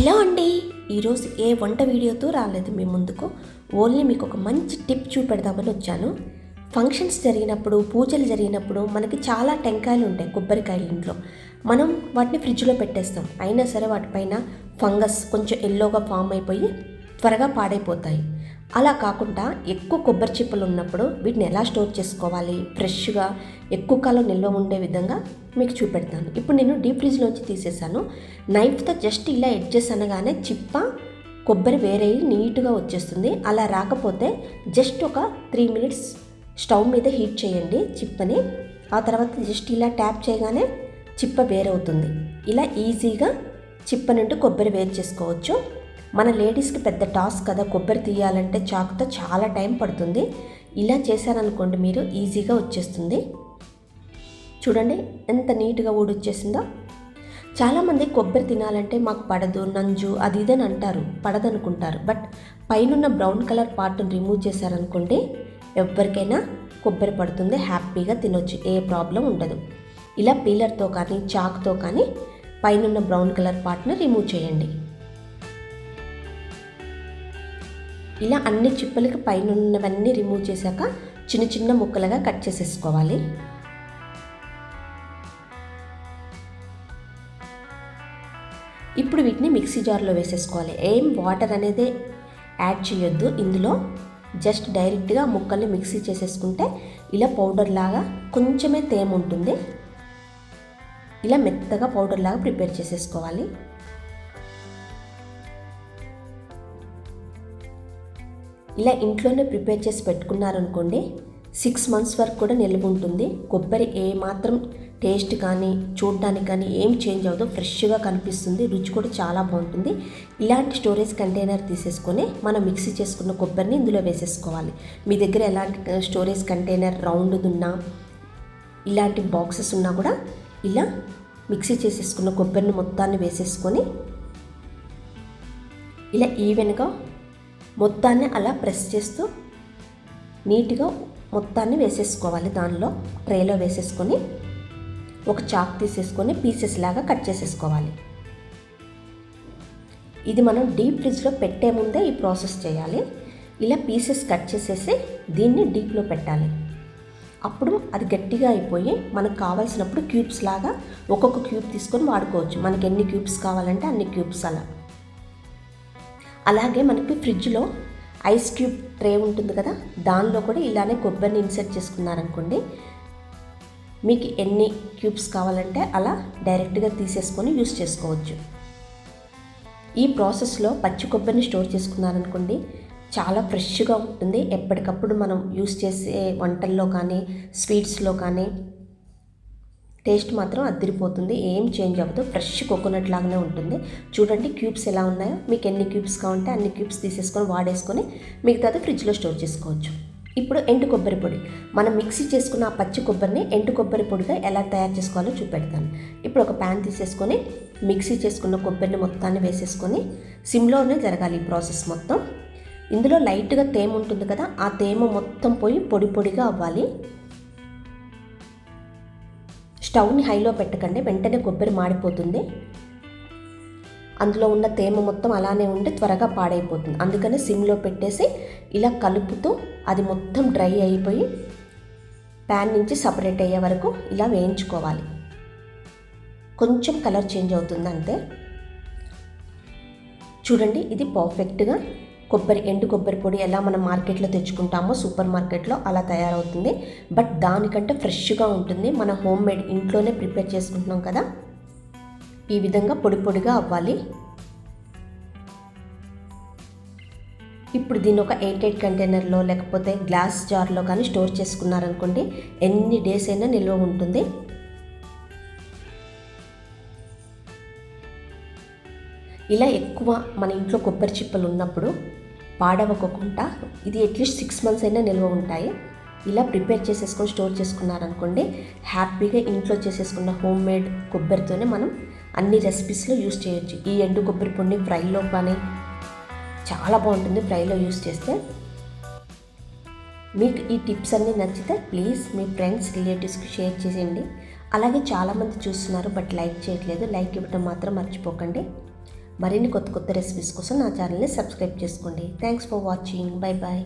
Hello అండి. ఈరోజు ఏ వంట వీడియోతో రాలేదు మీ ముందుకు. ఓన్లీ మీకు ఒక మంచి టిప్ చూపెడదామని వచ్చాను. ఫంక్షన్స్ జరిగినప్పుడు పూజలు జరిగినప్పుడు మనకి చాలా టెంకాయలు ఉంటాయి కొబ్బరికాయలు ఇంట్లో. మనం వాటిని ఫ్రిడ్జ్లో పెట్టేస్తాం. అయినా సరే వాటిపైన ఫంగస్ కొంచెం ఎల్లోగా ఫామ్ అయిపోయి త్వరగా పాడైపోతాయి. అలా కాకుండా ఎక్కువ కొబ్బరి చిప్పలు ఉన్నప్పుడు వీటిని ఎలా స్టోర్ చేసుకోవాలి? ఫ్రెష్గా ఎక్కువ కాలం నిల్వ ఉండే విధంగా మీకు చూపెడతాను. ఇప్పుడు నేను డీప్ ఫ్రిడ్జ్లోంచి తీసేసాను నైఫ్తో జస్ట్ ఇలా ఎడ్జెస్ అనగానే చిప్ప కొబ్బరి వేరే నీట్గా వచ్చేస్తుంది. అలా రాకపోతే జస్ట్ ఒక త్రీ మినిట్స్ స్టవ్ మీద హీట్ చేయండి చిప్పని. ఆ తర్వాత జస్ట్ ఇలా ట్యాప్ చేయగానే చిప్ప వేరవుతుంది. ఇలా ఈజీగా చిప్ప నుండి కొబ్బరి వేరు చేసుకోవచ్చు. మన లేడీస్కి పెద్ద టాస్క్ కదా కొబ్బరి తీయాలంటే చాకుతో చాలా టైం పడుతుంది. ఇలా చేశారనుకోండి మీరు ఈజీగా వచ్చేస్తుంది. చూడండి ఎంత నీట్గా ఊడొచ్చేసిందో. చాలామంది కొబ్బరి తినాలంటే మాకు పడదు నంజు అది ఇదని అంటారు పడదనుకుంటారు. బట్ పైనున్న బ్రౌన్ కలర్ పార్ట్ని రిమూవ్ చేశారనుకోండి ఎవరికైనా కొబ్బరి పడుతుంది హ్యాపీగా తినొచ్చు ఏ ప్రాబ్లం ఉండదు. ఇలా పీలర్తో కానీ చాక్తో కానీ పైనున్న బ్రౌన్ కలర్ పార్ట్ని రిమూవ్ చేయండి. ఇలా అన్ని చిప్పలకి పైన ఉన్నవన్నీ రిమూవ్ చేశాక చిన్న చిన్న ముక్కలుగా కట్ చేసేసుకోవాలి. ఇప్పుడు వీటిని మిక్సీ జార్లో వేసేసుకోవాలి. ఏం వాటర్ అనేది యాడ్ చేయొద్దు. ఇందులో జస్ట్ డైరెక్ట్గా ముక్కల్ని మిక్సీ చేసేసుకుంటే ఇలా పౌడర్ లాగా కొంచెమే తేమ ఉంటుంది. ఇలా మెత్తగా పౌడర్ లాగా ప్రిపేర్ చేసేసుకోవాలి. ఇలా ఇంట్లోనే ప్రిపేర్ చేసి పెట్టుకున్నారనుకోండి సిక్స్ మంత్స్ వరకు కూడా నిల్వ ఉంటుంది. కొబ్బరి ఏ మాత్రం టేస్ట్ కానీ చూడడానికి కానీ ఏం చేంజ్ అవ్వదు. ఫ్రెష్గా కనిపిస్తుంది. రుచి కూడా చాలా బాగుంటుంది. ఇలాంటి స్టోరేజ్ కంటైనర్ తీసేసుకొని మనం మిక్సీ చేసుకున్న కొబ్బరిని ఇందులో వేసేసుకోవాలి. మీ దగ్గర ఎలాంటి స్టోరేజ్ కంటైనర్ రౌండ్ది ఉన్నా ఇలాంటి బాక్సెస్ ఉన్నా కూడా ఇలా మిక్సీ చేసేసుకున్న కొబ్బరిని మొత్తాన్ని వేసేసుకొని ఇలా ఈవెన్గా మొత్తాన్ని అలా ప్రెస్ చేస్తూ నీట్గా మొత్తాన్ని వేసేసుకోవాలి. దానిలో ట్రేలో వేసేసుకొని ఒక చాక్ తీసేసుకొని పీసెస్ లాగా కట్ చేసేసుకోవాలి. ఇది మనం డీప్ ఫ్రిడ్జ్లో పెట్టే ముందే ఈ ప్రాసెస్ చేయాలి. ఇలా పీసెస్ కట్ చేసేసి దీన్ని డీప్లో పెట్టాలి. అప్పుడు అది గట్టిగా అయిపోయి మనకు కావాల్సినప్పుడు క్యూబ్స్ లాగా ఒక్కొక్క క్యూబ్ తీసుకొని వాడుకోవచ్చు. మనకి ఎన్ని క్యూబ్స్ కావాలంటే అన్ని క్యూబ్స్ అలా. అలాగే మనకి ఫ్రిడ్జ్లో ఐస్ క్యూబ్ ట్రే ఉంటుంది కదా దానిలో కూడా ఇలానే కొబ్బరిని ఇన్సర్ట్ చేసుకున్నారనుకోండి మీకు ఎన్ని క్యూబ్స్ కావాలంటే అలా డైరెక్ట్గా తీసేసుకొని యూస్ చేసుకోవచ్చు. ఈ ప్రాసెస్లో పచ్చి కొబ్బరిని స్టోర్ చేసుకున్నారనుకోండి చాలా ఫ్రెష్గా ఉంటుంది. ఎప్పటికప్పుడు మనం యూస్ చేసే వంటల్లో కానీ స్వీట్స్లో కానీ టేస్ట్ మాత్రం అద్దరిపోతుంది. ఏం చేంజ్ అవ్వదు. ఫ్రెష్ కోకోనట్ లాగానే ఉంటుంది. చూడండి క్యూబ్స్ ఎలా ఉన్నాయో. మీకు ఎన్ని క్యూబ్స్ కావాలంటే అన్ని క్యూబ్స్ తీసేసుకొని వాడేసుకొని మిగతాది ఫ్రిడ్జ్లో స్టోర్ చేసుకోవచ్చు. ఇప్పుడు ఎండు కొబ్బరి పొడి. మనం మిక్సీ చేసుకున్న ఆ పచ్చి కొబ్బరిని ఎండు కొబ్బరి పొడిగా ఎలా తయారు చేసుకోవాలో చూపెడతాను. ఇప్పుడు ఒక ప్యాన్ తీసేసుకొని మిక్సీ చేసుకున్న కొబ్బరిని మొత్తాన్ని వేసేసుకొని సిమ్లోనే జరగాలి ఈ ప్రాసెస్ మొత్తం. ఇందులో లైట్గా తేమ ఉంటుంది కదా ఆ తేమ మొత్తం పోయి పొడి పొడిగా అవ్వాలి. స్టవ్ని హైలో పెట్టకండి వెంటనే కొబ్బరి మాడిపోతుంది. అందులో ఉన్న తేమ మొత్తం అలానే ఉండి త్వరగా పాడైపోతుంది. అందుకని సిమ్లో పెట్టేసి ఇలా కలుపుతూ అది మొత్తం డ్రై అయిపోయి ప్యాన్ నుంచి సపరేట్ అయ్యే వరకు ఇలా వేయించుకోవాలి. కొంచెం కలర్ చేంజ్ అవుతుంది అంతే. చూడండి ఇది పర్ఫెక్ట్గా కొబ్బరి ఎండు కొబ్బరి పొడి ఎలా మనం మార్కెట్లో తెచ్చుకుంటామో సూపర్ మార్కెట్లో అలా తయారవుతుంది. బట్ దానికంటే ఫ్రెష్గా ఉంటుంది. మన హోమ్ మేడ్ ఇంట్లోనే ప్రిపేర్ చేసుకుంటున్నాం కదా. ఈ విధంగా పొడి పొడిగా అవ్వాలి. ఇప్పుడు దీన్ని ఒక ఎయిట్ ఎయిట్ కంటైనర్లో లేకపోతే గ్లాస్ జార్లో కానీ స్టోర్ చేసుకున్నారనుకోండి ఎన్ని డేస్ అయినా నిల్వ ఉంటుంది. ఇలా ఎక్కువ మన ఇంట్లో కొబ్బరి చిప్పలు ఉన్నప్పుడు పాడవకోకుండా ఇది అట్లీస్ట్ సిక్స్ మంత్స్ అయినా నిల్వ ఉంటాయి. ఇలా ప్రిపేర్ చేసేసుకొని స్టోర్ చేసుకున్నారనుకోండి హ్యాపీగా ఇంట్లో చేసేసుకున్న హోమ్ మేడ్ కొబ్బరితోనే మనం అన్ని రెసిపీస్లో యూస్ చేయొచ్చు. ఈ ఎండు కొబ్బరి పొడిని ఫ్రైలో కానీ చాలా బాగుంటుంది ఫ్రైలో యూస్ చేస్తే. మీకు ఈ టిప్స్ అన్నీ నచ్చితే ప్లీజ్ మీ ఫ్రెండ్స్ రిలేటివ్స్కి షేర్ చేసేయండి. అలాగే చాలామంది చూస్తున్నారు బట్ లైక్ చేయట్లేదు. లైక్ ఇవ్వటం మాత్రం మర్చిపోకండి. మరిన్ని కొత్త కొత్త రెసిపీస్ కోసం నా ఛానల్ని సబ్స్క్రైబ్ చేసుకోండి. Thanks for watching bye bye